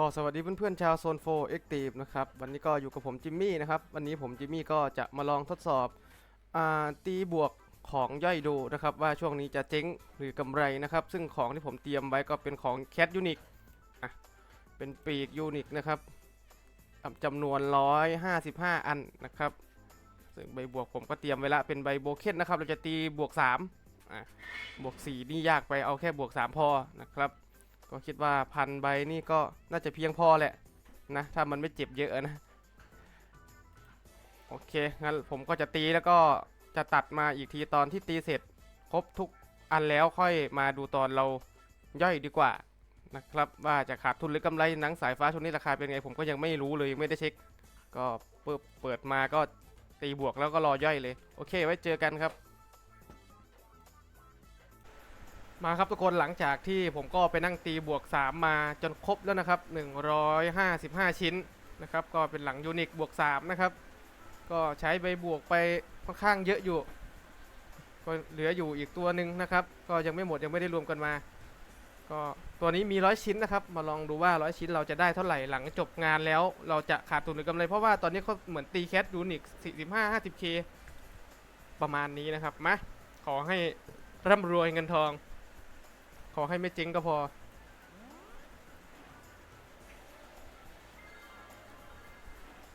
ก็สวัสดีเพื่อนๆชาวโซนโฟเอ็กตีฟนะครับวันนี้ก็อยู่กับผมจิมมี่นะครับวันนี้ผมจิมมี่ก็จะมาลองทดสอบอตีบวกของย่อยดูนะครับว่าช่วงนี้จะเจ๊งหรือกำไรนะครับ ซึ่งของที่ผมเตรียมไว้ก็เป็นของแค t ยูนิคอะเป็นปีกยูนิคนะครับจำนวน 155 อันนะครับ ซึ่งใบบวกผมก็เตรียมไว้ละเป็นใบโบเคนนะครับเราจะตีบวก3อะบวก 4 นี่ยากไปเอาแค่บวก 3 พอนะครับ ก็คิดว่าพันใบนี่ก็น่าจะเพียงพอแหละนะถ้ามันไม่เจ็บเยอะนะ โอเค งั้นผมก็จะตีแล้วก็จะตัดมาอีกทีตอนที่ตีเสร็จ ครบทุกอันแล้วค่อยมาดูตอนเราย่อยดีกว่านะครับว่าจะขาดทุนหรือกำไรหนังสายฟ้าช่วงนี้ราคาเป็นไงผมก็ยังไม่รู้เลยไม่ได้เช็ค ก็เปิดมาก็ตีบวกแล้วก็รอย่อยเลย โอเค ไว้เจอกันครับ มาครับทุกคนหลังจากที่ผมก็ไปนั่งตีบวก 3 มาจนครบแล้วนะครับ 155 ชิ้นนะครับ ก็เป็นหลังยูนิคบวก 3 นะครับ ก็ใช้ใบบวกไปค่อนข้างเยอะอยู่ก็เหลืออยู่อีกตัวหนึ่งนะครับ ก็ยังไม่หมดยังไม่ได้รวมกันมา ก็ตัวนี้มีร้อยชิ้นนะครับ มาลองดูว่าร้อยชิ้นเราจะได้เท่าไหร่หลังจบงานแล้ว เราจะขาดทุนหรือกำไรเพราะว่าตอนนี้เขาเหมือนตีแคทยูนิค45 50k ประมาณนี้นะครับมาขอให้ร่ำรวยเงินทอง อให้ไม่เจ๊งก็พอ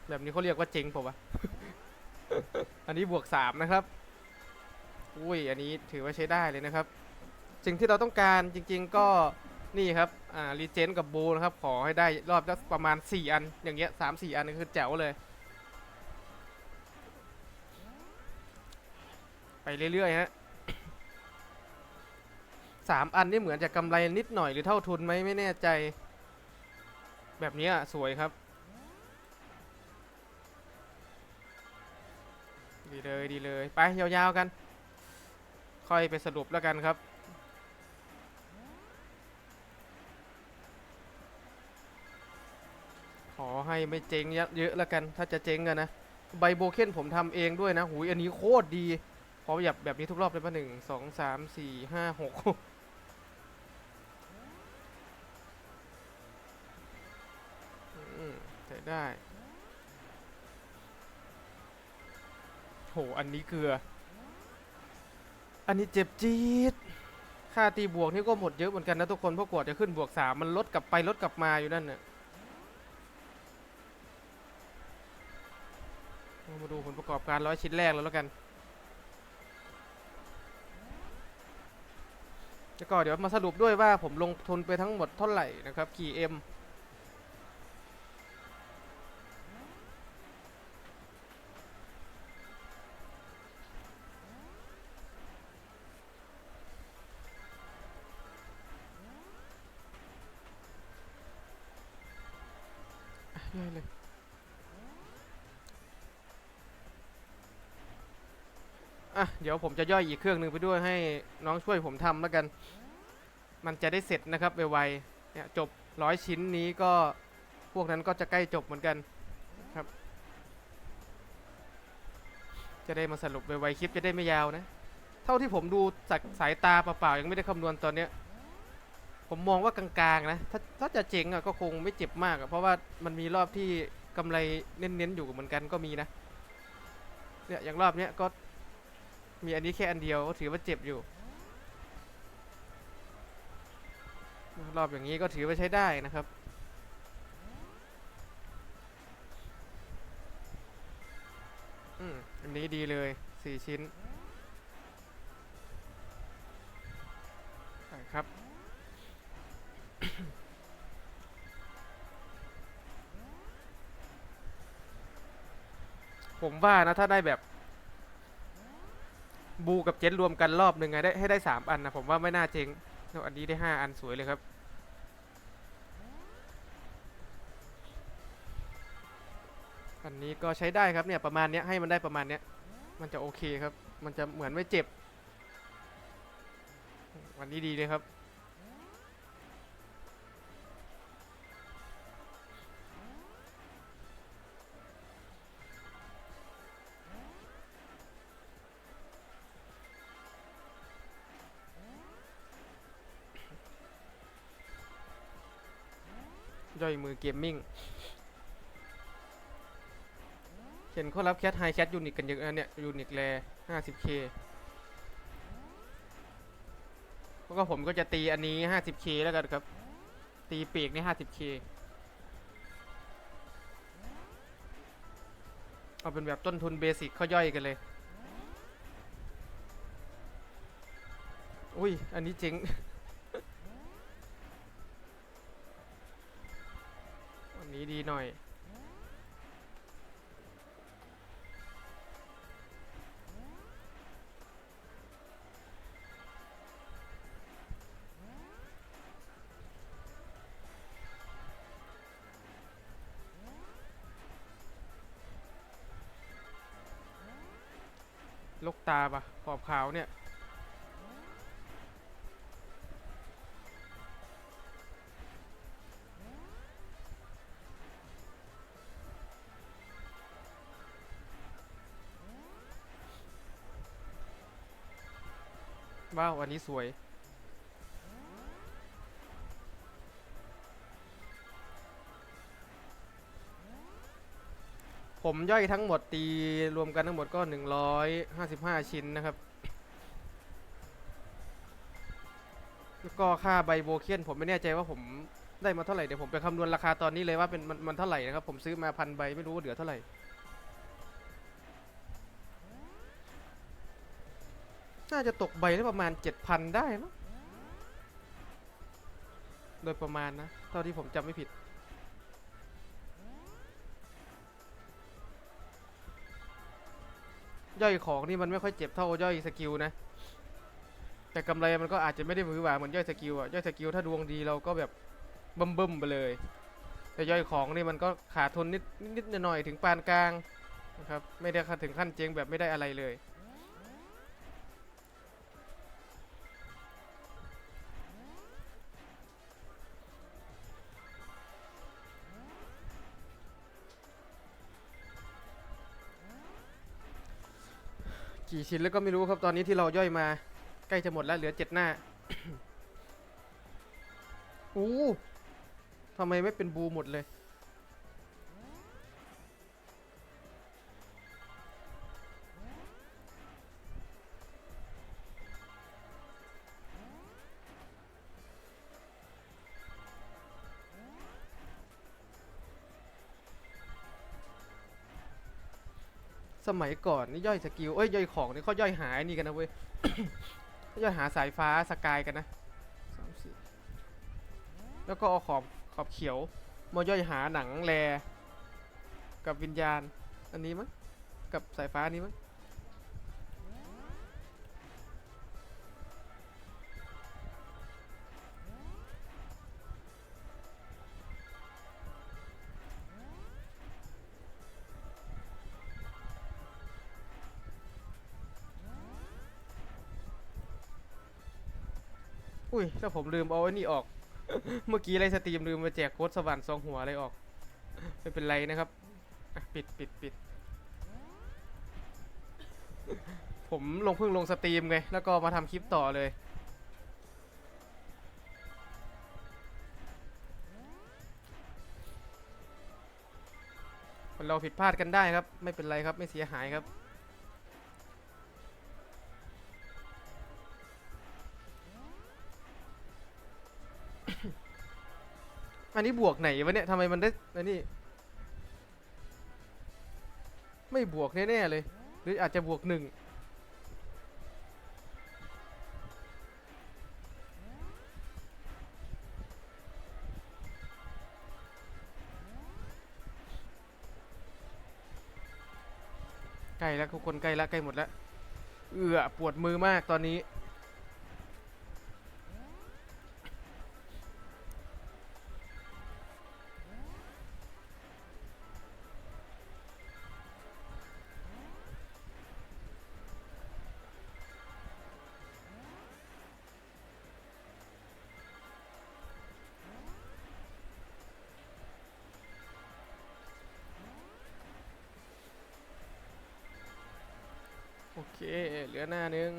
แบบนี้เขาเรียกว่าเจ๊งเปล่าวะ อันนี้บวกสามนะครับ อุ้ย อันนี้ถือว่าใช้ได้เลยนะครับ สิ่งที่เราต้องการจริง ๆ ก็นี่ครับ อ่า รีเจนกับบูนะครับ ขอให้ได้รอบละประมาณ 4 อัน อย่างเงี้ยสามสี่อันนี่คือแจ๋วเลย ไปเรื่อยๆฮะ สามอันนี่เหมือนจะกำไรนิดหน่อยหรือเท่าทุนไหมไม่แน่ใจ แบบนี้สวยครับ ดีเลยดีเลย ไปยาวๆกัน ค่อยไปสรุปแล้วกันครับขอให้ไม่เจ๊งเยอะๆแล้วกัน ถ้าจะเจ๊งกันนะ ใบโบเคนผมทำเองด้วยนะ หูยอันนี้โคตรดี ขอแบบแบบนี้ทุกรอบเลยป่ะหนึ่งสองสามสี่ห้าหก ได้ โห อันนี้เกลือ อันนี้เจ็บจี๊ด ค่าตีบวกนี่ก็หมดเยอะเหมือนกันนะทุกคน เพราะกว่าจะขึ้นบวกสามมันลดกลับไปลดกลับมาอยู่นั่นน่ะมาดูผลประกอบการร้อยชิ้นแรกแล้วแล้วกัน แล้วก็เดี๋ยวมาสรุปด้วยว่าผมลงทุนไปทั้งหมดเท่าไหร่นะครับกี่ M ย่อย อะเดี๋ยวผมจะย่อยอีกเครื่องหนึ่งไปด้วยให้น้องช่วยผมทำแล้วกัน มันจะได้เสร็จนะครับไวๆเนี่ยจบร้อยชิ้นนี้ก็พวกนั้นก็จะใกล้จบเหมือนกันครับ จะได้มาสรุปไวๆคลิปจะได้ไม่ยาวนะ เท่าที่ผมดูจากสายตาเปล่าๆยังไม่ได้คำนวณตอนเนี้ยผมมองว่ากลางๆนะ ถ้าถ้าจะเจ๋งอะก็คงไม่เจ็บมากอะเพราะว่ามันมีรอบที่กำไรเน้นๆอยู่เหมือนกันก็มีนะเนี่ยอย่างรอบเนี้ยก็ มีอันนี้แค่อันเดียวก็ถือว่าเจ็บอยู่ รอบอย่างนี้ก็ถือว่าใช้ได้นะครับอืมอันนี้ดีเลยสี่ชิ้นครับผมว่านะถ้าได้แบบ บูกับเจ็ตรวมกันรอบหนึ่งไงได้ให้ได้สามอันนะผมว่าไม่น่าเจ๊งอันนี้ได้ห้าอันสวยเลยครับอันนี้ก็ใช้ได้ครับเนี่ยประมาณเนี้ยให้มันได้ประมาณเนี้ยมันจะโอเคครับ มันจะเหมือนไม่เจ็บวันนี้ดีเลยครับ เกมมิ่งเห็นเขารับแคทไฮแคทยูนิคกันเยอะนะเนี่ยยูนิคแร่ 50k แล้วก็ผมก็จะตีอันนี้ 50k แล้วกันครับ ตีปีกนี่ 50k เอาเป็นแบบต้นทุนเบสิกเขาย่อยกันเลย อุ้ย อันนี้เจ๋ง อันนี้ดีหน่อยลูกตาปะขอบขาวเนี่ย ว้าวอันนี้สวย ผมย่อยทั้งหมดตีรวมกันทั้งหมดก็ 155 ชิ้นนะครับ แล้วก็ค่าใบโบเคียนผมไม่แน่ใจว่าผมได้มาเท่าไหร่ เดี๋ยวผมไปคำนวณราคาตอนนี้เลยว่าเป็นมันมันเท่าไหร่นะครับ ผมซื้อมาพันใบไม่รู้ว่าเหลือเท่าไหร่ น่าจะตกใบละประมาณ 7,000 ได้มั้งโดยประมาณนะ เท่าที่ผมจำไม่ผิด ย่อยของนี่มันไม่ค่อยเจ็บเท่าย่อยสกิลนะ แต่กำไรมันก็อาจจะไม่ได้หวือหวาเหมือนย่อยสกิลอะย่อยสกิลถ้าดวงดีเราก็แบบบิ่มเบิ่มๆไปเลย แต่ย่อยของนี่มันก็ขาดทุนนิดนิดหน่อยๆถึงปานกลางนะครับ ไม่ได้ถึงขั้นเจ๊งแบบไม่ได้อะไรเลย กี่ชิ้นแล้วก็ไม่รู้ครับตอนนี้ที่เราย่อยมาใกล้จะหมดแล้วเหลือเจ็ดหน้าอู้ทำไมไม่เป็นบูหมดเลย สมัยก่อนนี่ย่อยสกิลเอ้ยย่อยของนี่เขาย่อยหาไอ้นี่กันนะเว้ยขาย่อยหาสายฟ้าสกายกันนะสามสี่แล้วก็เอาขอบขอบเขียวมาย่อยหาหนังแล กับวิญญาณ อันนี้มั้งกับสายฟ้านี้มั้ง อุ้ย ถ้าผมลืมเอาไอ้นี่ออก เมื่อกี้ไรสตรีมลืมมาแจกโค้ดสวรรค์สองหัวอะไรออก ไม่เป็นไรนะครับอะปิดปิดปิด ผมลงเพิ่งลงสตรีมไง แล้วก็มาทำคลิปต่อเลย คนเราผิดพลาดกันได้ครับ ไม่เป็นไรครับ ไม่เสียหายครับ อันนี้บวกไหนวะเนี่ยทำไมมันได้อันนี้ ไม่บวกแน่ๆเลย หรืออาจจะบวกหนึ่งใกล้แล้วทุกคนใกล้แล้วใกล้หมดแล้ว เอือปวดมือมากตอนนี้ เหลือหน้านึง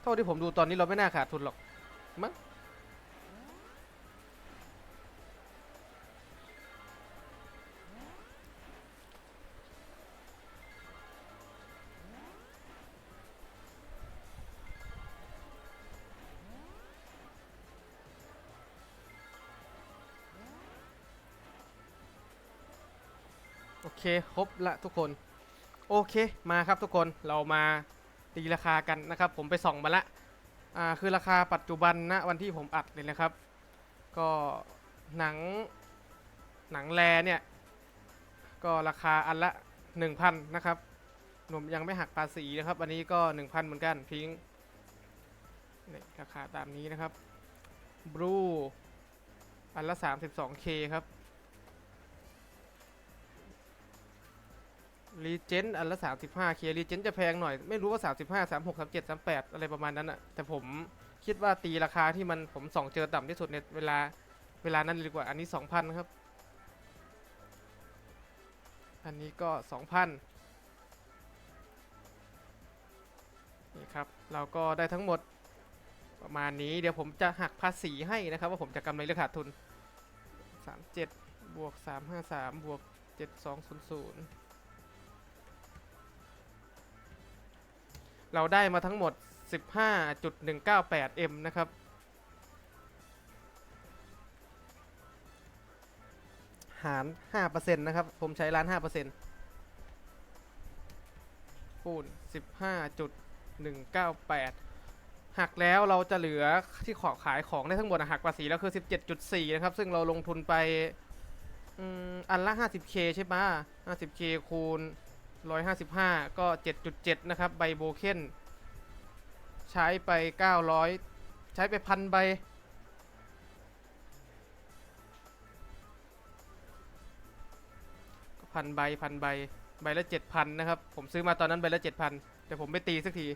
เท่าที่ผมดูตอนนี้เราไม่น่าขาดทุนหรอกมั้ง โอเคครบละทุกคนโอเคมาครับทุกคนเรามาตีราคากันนะครับ ผมไปส่องมาละอ่าคือราคาปัจจุบันนะวันที่ผมอัดเลยนะครับ ก็หนังหนังแลเนี่ยก็ราคาอันละ 1,000 นะครับหนุ่มยังไม่หักภาษีนะครับอันนี้ก็ 1,000 เหมือนกันพิงค์นี่ราคาตามนี้นะครับบลูอันละ 32k ครับ รีเจนอันละ35 k รีเจนจะแพงหน่อย ไม่รู้ว่า 35 36 37 38 อะไรประมาณนั้นอะแต่ผมคิดว่าตีราคาที่มันผมส่องเจอต่ำที่สุดในเวลาเวลานั้นดีกว่า อันนี้ 2,000 ครับ อันนี้ก็ 2,000นี่ครับ เราก็ได้ทั้งหมดประมาณนี้ เดี๋ยวผมจะหักภาษีให้นะครับ ว่าผมจะกำไรหรือขาดทุน 37 บวก 353 บวก 7200 เราได้มาทั้งหมด 15.198 m นะครับ หาร 5%นะครับ ผมใช้ร้าน5%ปูน15.198 หักแล้วเราจะเหลือที่ขอขายของได้ทั้งหมดหักภาษีแล้วคือ 17.4 นะครับ ซึ่งเราลงทุนไปอันละ 50k ใช่ปะ 50k คูณ 155 ก็ 7.7 นะครับ ใบโบเคนใช้ไป 900 ใช้ไปพันใบ พันใบพันใบ ใบละ 7,000 นะครับ ผมซื้อมาตอนนั้นใบละ 7,000แต่ผมไม่ตีสักที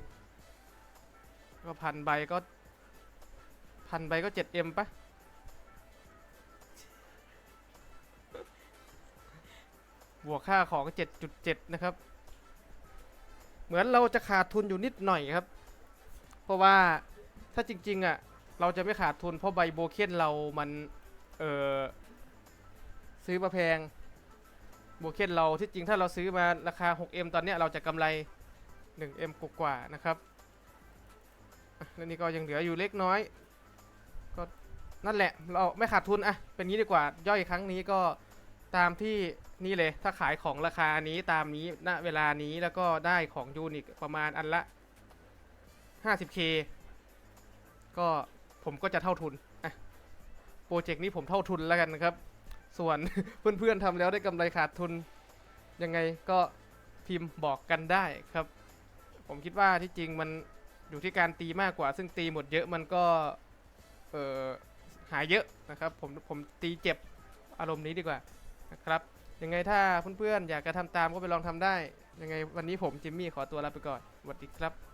ก็พันใบก็พันใบก็ 7M ปะ บวกค่าของ 7.7 นะครับ เหมือนเราจะขาดทุนอยู่นิดหน่อยครับ เพราะว่าถ้าจริงๆอะเราจะไม่ขาดทุนเพราะใบโบเคนเรามัน เออซื้อมาแพงโบเคนเราที่จริงถ้าเราซื้อมาราคา 6M ตอนเนี้ยเราจะกำไร 1M กว่านะครับแล้วนี่ก็ยังเหลืออยู่เล็กน้อย ก็นั่นแหละเราไม่ขาดทุนอะเป็นงี้ดีกว่าย่อยครั้งนี้ก็ ตามที่นี่เลยถ้าขายของราคานี้ตามนี้ณเวลานี้แล้วก็ได้ของยูนิคประมาณอันละ 50k ก็ผมก็จะเท่าทุนอะโปรเจกต์นี้ผมเท่าทุนแล้วกันนะครับ ส่วนเพื่อนๆทำแล้วได้กำไรขาดทุน ยังไงก็พิมพ์บอกกันได้ครับ ผมคิดว่าที่จริงมันอยู่ที่การตีมากกว่า ซึ่งตีหมดเยอะมันก็เออหายเยอะนะครับ ผมผมตีเจ็บอารมณ์นี้ดีกว่า นะครับยังไงถ้าเพื่อนๆอยากจะทำตามก็ไปลองทำได้ ยังไงวันนี้ผมจิมมี่ขอตัวลาไปก่อนสวัสดีครับ